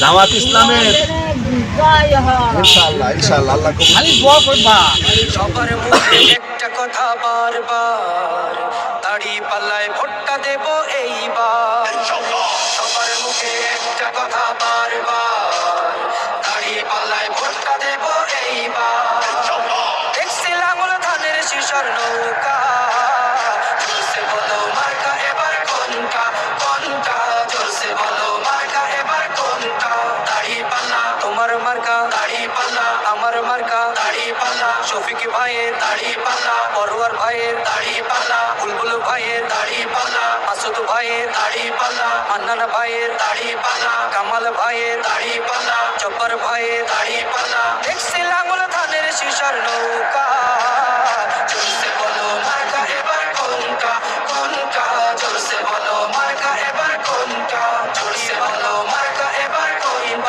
জামাত ইসলামের। জয় ইনশাআল্লাহ ইনশাআল্লাহ আল্লাহ খালি দোয়া করবা। সবার মুখে একটা কথা বারবার দাড়ি পাল্লায় ভোটটা দেব এইবার। সবার মুখে একটা কথা বারবার দাড়ি পাল্লায় ভোটটা দেব এইবার। দেখছি লাঙল ধানের শিশর নৌকা। মার্কা, দাড়ি পাল্লা, আমার মার্কা, দাড়ি পাল্লা, শফিক ভাইয়ের দাড়ি পাল্লা, পরোয়ার ভাইয়ের দাড়ি পাল্লা, বুলবুল ভাইয়ের দাড়ি পাল্লা, মাসুদ ভাইয়ের দাড়ি পাল্লা, মান্নান ভাইয়ের দাড়ি পাল্লা, কামাল ভাইয়ের দাড়ি পাল্লা, জব্বার ভাইয়ের দাড়ি পাল্লা। দেখছি ধানের শিশার নৌকা।